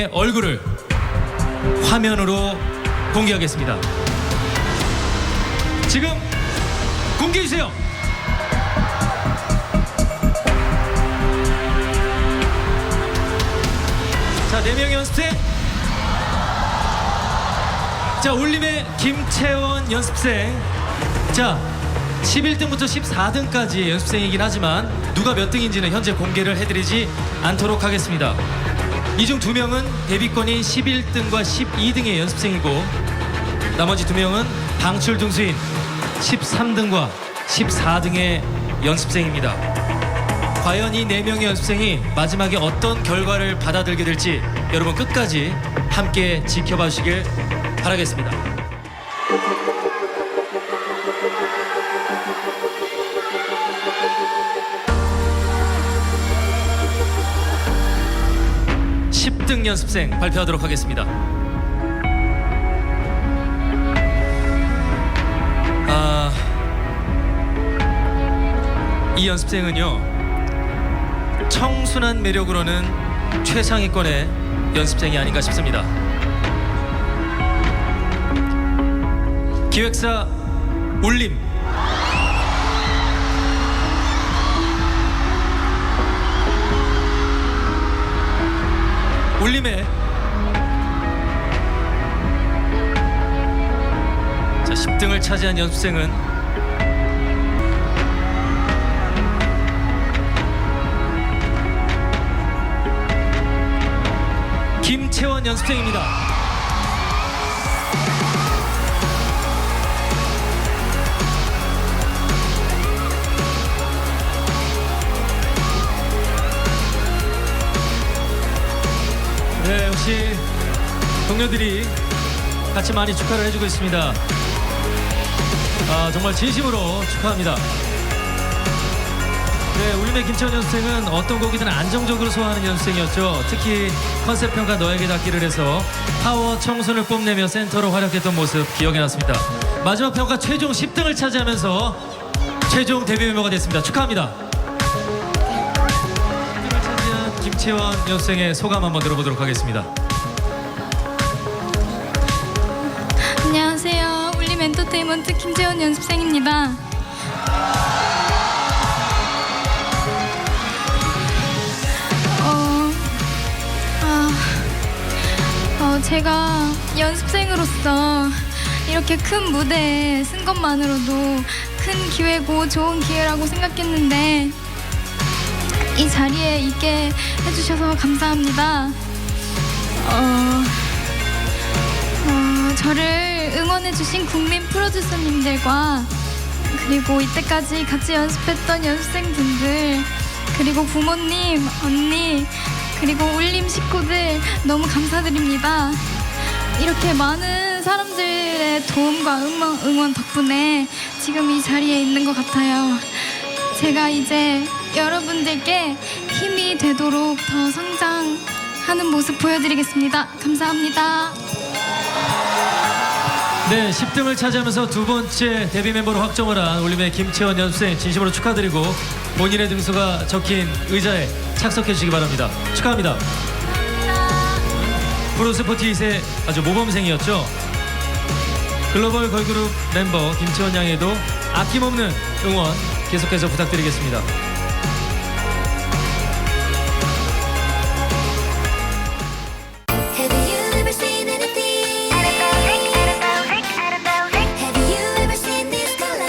4명의 얼굴을 화면으로 공개하겠습니다. 지금 공개해 주세요. 자, 4명의 연습생. 자, 올림의 김채원 연습생. 자, 11등부터 14등까지 연습생이긴 하지만 누가 몇 등인지는 현재 공개를 해드리지 않도록 하겠습니다. 이 중 두 명은 데뷔권인 11등과 12등의 연습생이고 나머지 두 명은 방출 등수인 13등과 14등의 연습생입니다. 과연 이 네 명의 연습생이 마지막에 어떤 결과를 받아들게 될지 여러분 끝까지 함께 지켜봐 주시길 바라겠습니다. 십등 연습생 발표하도록 하겠습니다. 아, 이 연습생은요. 청순한 매력으로는 최상위권의 연습생이 아닌가 싶습니다. 기획사 울림 울림의 자 10등을 차지한 연습생은 김채원 연습생입니다. 네, 역시 동료들이 같이 많이 축하를 해주고 있습니다. 아, 정말 진심으로 축하합니다. 네, 울림의 김채원 연습생은 어떤 곡이든 안정적으로 소화하는 연습생이었죠. 특히 컨셉 평가 너에게 닿기를 해서 파워 청순을 뽐내며 센터로 활약했던 모습 기억에 났습니다. 마지막 평가 최종 10등을 차지하면서 최종 데뷔 멤버가 됐습니다. 축하합니다. 김채원 연습생의 소감 한번 들어보도록 하겠습니다. 안녕하세요. 울림 엔터테인먼트 김재원 연습생입니다. 어, 아, 어, 제가 연습생으로서 이렇게 큰 무대에 쓴 것만으로도 큰 기회고 좋은 기회라고 생각했는데 이 자리에 있게 해주셔서 감사합니다. 어, 어, 저를 응원해주신 국민 프로듀서님들과 그리고 이때까지 같이 연습했던 연습생분들 그리고 부모님, 언니 그리고 울림 식구들 너무 감사드립니다. 이렇게 많은 사람들의 도움과 응원, 응원 덕분에 지금 이 자리에 있는 것 같아요. 제가 이제 여러분들께 힘이 되도록 더 성장하는 모습 보여드리겠습니다. 감사합니다. 네, 10등을 차지하면서 두 번째 데뷔 멤버로 확정을 한 올림의 김채원 연습생 진심으로 축하드리고 본인의 등수가 적힌 의자에 착석해 주시기 바랍니다. 축하합니다. 프로스포티잇의 아주 모범생이었죠. 글로벌 걸그룹 멤버 김채원 양에도 아낌없는 응원 계속해서 부탁드리겠습니다. Have you ever seen anything? Have you ever seen this color?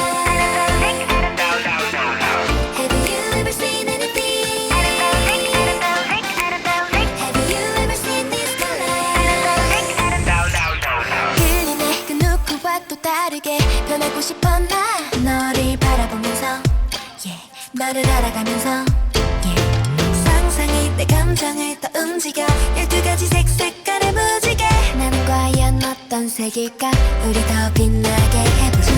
Have you ever seen anything? Have you ever seen this color? 끌리네 그 누구와 또 다르게 변하고 싶어 나 너를 알아가면서 yeah. 상상이 내 감정을 더 움직여. 열두 가지 색 색깔의 무지개. 나는 과연 어떤 색일까? 우리 더 빛나게 해보자